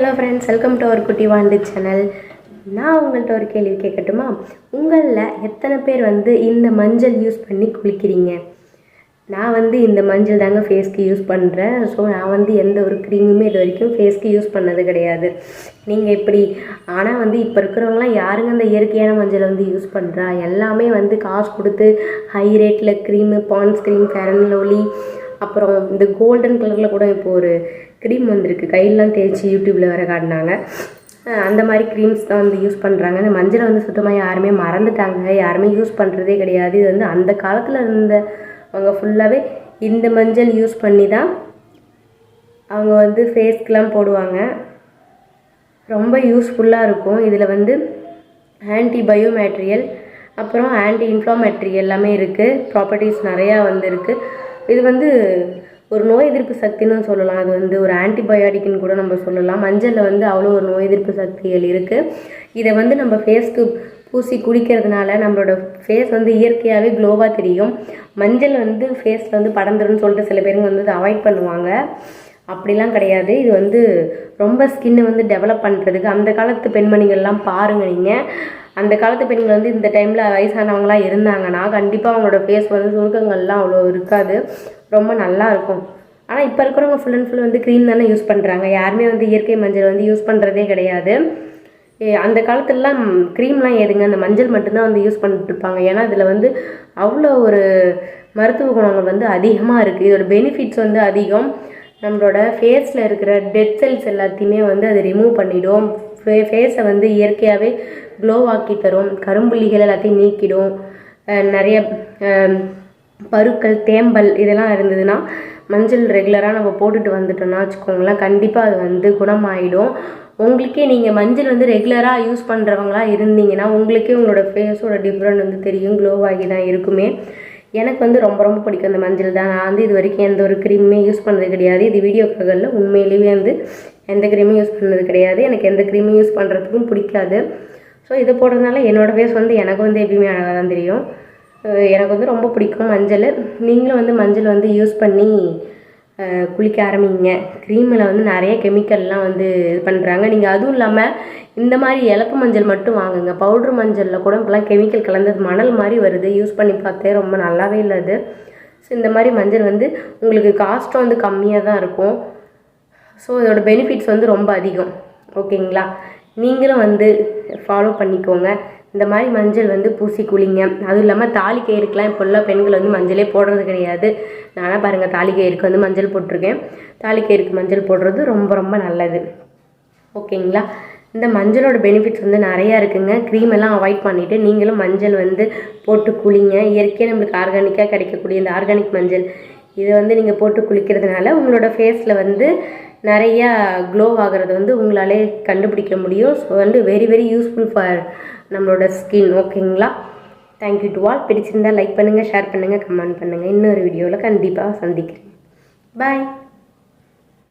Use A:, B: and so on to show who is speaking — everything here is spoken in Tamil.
A: Hello friends welcome to our Kutti Vaandu channel நான் உங்கள்கிட்ட ஒரு கேள்வி கேட்கட்டுமா? உங்களில் எத்தனை பேர் வந்து இந்த மஞ்சள் யூஸ் பண்ணி குளிக்கிறீங்க? நான் வந்து இந்த மஞ்சள் தாங்க ஃபேஸ்க்கு யூஸ் பண்ணுறேன் ஸோ நான் வந்து எந்த ஒரு க்ரீமுமே இது வரைக்கும் ஃபேஸ்க்கு யூஸ் பண்ணது கிடையாது. நீங்கள் இப்படி ஆனால் வந்து இப்போ இருக்கிறவங்களாம் யாருங்க அந்த இயற்கையான மஞ்சளை வந்து யூஸ் பண்ணுறா எல்லாமே வந்து காசு கொடுத்து ஹை ரேட்டில் cream Pond's cream fair and lovely அப்புறம் இந்த கோல்டன் கலரில் கூட இப்போ ஒரு க்ரீம் வந்திருக்கு. கையெல்லாம் தேய்ச்சி யூடியூப்பில் வேறு காட்டினாங்க. அந்த மாதிரி க்ரீம்ஸ் தான் வந்து யூஸ் பண்ணுறாங்க இந்த மஞ்சளை வந்து சுத்தமாக யாருமே மறந்துட்டாங்க. யாருமே யூஸ் பண்ணுறதே கிடையாது. இது வந்து அந்த காலத்தில் இருந்தவங்க ஃபுல்லாகவே இந்த மஞ்சள் யூஸ் பண்ணி தான் அவங்க வந்து ஃபேஸ்க்கெலாம் போடுவாங்க. ரொம்ப யூஸ்ஃபுல்லாக இருக்கும். இதில் வந்து ஆன்டி பயோ மேட்ரியல் அப்புறம் ஆன்டி இன்ஃப்ளாமேட்ரி எல்லாமே இருக்குது ப்ராப்பர்ட்டிஸ் நிறையா வந்து இருக்குது இது வந்து ஒரு நோய் எதிர்ப்பு சக்தின்னு சொல்லலாம். அது வந்து ஒரு ஆன்டிபயோட்டிக்னு கூட நம்ம சொல்லலாம். மஞ்சளில் வந்து அவ்வளோ ஒரு நோய் எதிர்ப்பு சக்திகள் இருக்குது இதை வந்து நம்ம ஃபேஸ்க்கு பூசி குடிக்கிறதுனால நம்மளோட ஃபேஸ் வந்து இயற்கையாகவே க்ளோவாக தெரியும். மஞ்சள் வந்து ஃபேஸில் வந்து படந்துருன்னு சொல்லிட்டு சில பேருங்க வந்து அவாய்ட் பண்ணுவாங்க. அப்படிலாம் கிடையாது. இது வந்து ரொம்ப ஸ்கின்னை வந்து டெவலப் பண்ணுறதுக்கு அந்த காலத்து பெண்மணிகள்லாம் பாருங்கள் நீங்கள் அந்த காலத்து பெண்கள் வந்து இந்த டைமில் வயசானவங்களாம் இருந்தாங்கன்னா கண்டிப்பாக அவங்களோட ஃபேஸ் வந்து சுருக்கங்கள்லாம் அவ்வளோ இருக்காது. ரொம்ப நல்லா இருக்கும். ஆனால் இப்போ இருக்கிறவங்க ஃபுல் அண்ட் ஃபுல் வந்து க்ரீம் தானே யூஸ் பண்ணுறாங்க யாருமே வந்து இயற்கை மஞ்சள் வந்து யூஸ் பண்ணுறதே கிடையாது. ஏ, அந்த காலத்துலலாம் க்ரீம்லாம் ஏதுங்க அந்த மஞ்சள் மட்டும்தான் வந்து யூஸ் பண்ணிட்டு இருப்பாங்க. ஏன்னா இதில் வந்து அவ்வளோ ஒரு மருத்துவ குணங்கள் வந்து அதிகமாக இருக்குது இதோட பெனிஃபிட்ஸ் வந்து அதிகம். நம்மளோட ஃபேஸில் இருக்கிற டெட் செல்ஸ் எல்லாத்தையுமே வந்து அது ரிமூவ் பண்ணிவிடும் ஃபே ஃபேஸை வந்து இயற்கையாகவே க்ளோவாக்கி தரும். கரும்புள்ளிகள் எல்லாத்தையும் நீக்கிடும். நிறைய பருக்கள் தேம்பல் இதெல்லாம் இருந்ததுன்னா மஞ்சள் ரெகுலராக நம்ம போட்டுட்டு வந்துட்டோம்னா வச்சுக்கோங்களேன் கண்டிப்பாக அது வந்து குணமாயிடும். உங்களுக்கே நீங்கள் மஞ்சள் வந்து ரெகுலராக யூஸ் பண்ணுறவங்களா இருந்தீங்கன்னா உங்களுக்கே உங்களோட ஃபேஸோட டிஃப்ரெண்ட் வந்து தெரியும் க்ளோவாகி தான் இருக்குமே. எனக்கு வந்து ரொம்ப ரொம்ப பிடிக்கும் அந்த மஞ்சள் தான். நான் வந்து இது வரைக்கும் எந்த ஒரு க்ரீமுமே யூஸ் பண்ணது கிடையாது. இது வீடியோக்களில் உண்மையிலேயே வந்து எந்த க்ரீமும் யூஸ் பண்ணது கிடையாது. எனக்கு எந்த க்ரீமும் யூஸ் பண்ணுறதுக்கும் பிடிக்காது. ஸோ இது போடுறதுனால என்னோடய ஃபேஸ் வந்து எனக்கு வந்து எப்பயுமே அழகாக தான் தெரியும். எனக்கு வந்து ரொம்ப பிடிக்கும் மஞ்சள். நீங்களும் வந்து மஞ்சள் வந்து யூஸ் பண்ணி குளிக்க ஆரம்பிங்க. க்ரீமில் வந்து நிறைய கெமிக்கல்லாம் வந்து இது பண்ணுறாங்க நீங்கள் அதுவும் இல்லாமல் இந்த மாதிரி இலப்பு மஞ்சள் மட்டும் வாங்குங்க. பவுட்ரு மஞ்சளில் கூட இப்போலாம் கெமிக்கல் கலந்தது மணல் மாதிரி வருது. யூஸ் பண்ணி பார்த்தே ரொம்ப நல்லாவே இல்லை அது. ஸோ இந்த மாதிரி மஞ்சள் வந்து உங்களுக்கு காஸ்ட்டும் வந்து கம்மியாக தான் இருக்கும். ஸோ இதோட பெனிஃபிட்ஸ் வந்து ரொம்ப அதிகம். ஓகேங்களா? நீங்களும் வந்து ஃபாலோ பண்ணிக்கோங்க. இந்த மாதிரி மஞ்சள் வந்து பூசி குளிங்க. அதுவும் இல்லாமல் தாலி கயிறுக்கெலாம் இப்போல்லாம் பெண்கள் வந்து மஞ்சளே போடுறது கிடையாது. நானாக பாருங்கள் தாலி கயிறுக்கு வந்து மஞ்சள் போட்டிருக்கேன். தாலி கயிறுக்கு மஞ்சள் போடுறது ரொம்ப ரொம்ப நல்லது. ஓகேங்களா? இந்த மஞ்சளோட பெனிஃபிட்ஸ் வந்து நிறையா இருக்குங்க. க்ரீம் எல்லாம் அவாய்ட் பண்ணிவிட்டு நீங்களும் மஞ்சள் வந்து போட்டு குளிங்க. இயற்கையாக நம்மளுக்கு ஆர்கானிக்காக கிடைக்கக்கூடிய இந்த ஆர்கானிக் மஞ்சள் இதை வந்து நீங்கள் போட்டு குளிக்கிறதுனால உங்களோட ஃபேஸில் வந்து நிறையா க்ளோ ஆகிறது வந்து உங்களாலே கண்டுபிடிக்க முடியும். ஸோ வந்து வெரி வெரி யூஸ்ஃபுல் ஃபார் நம்மளோட ஸ்கின் ஓகேங்களா தேங்க்யூ டு ஆல் பிடிச்சிருந்தா லைக் பண்ணுங்கள் ஷேர் பண்ணுங்கள் கமெண்ட் பண்ணுங்கள் இன்னொரு வீடியோவில் கண்டிப்பாக சந்திக்கிறேன். பாய்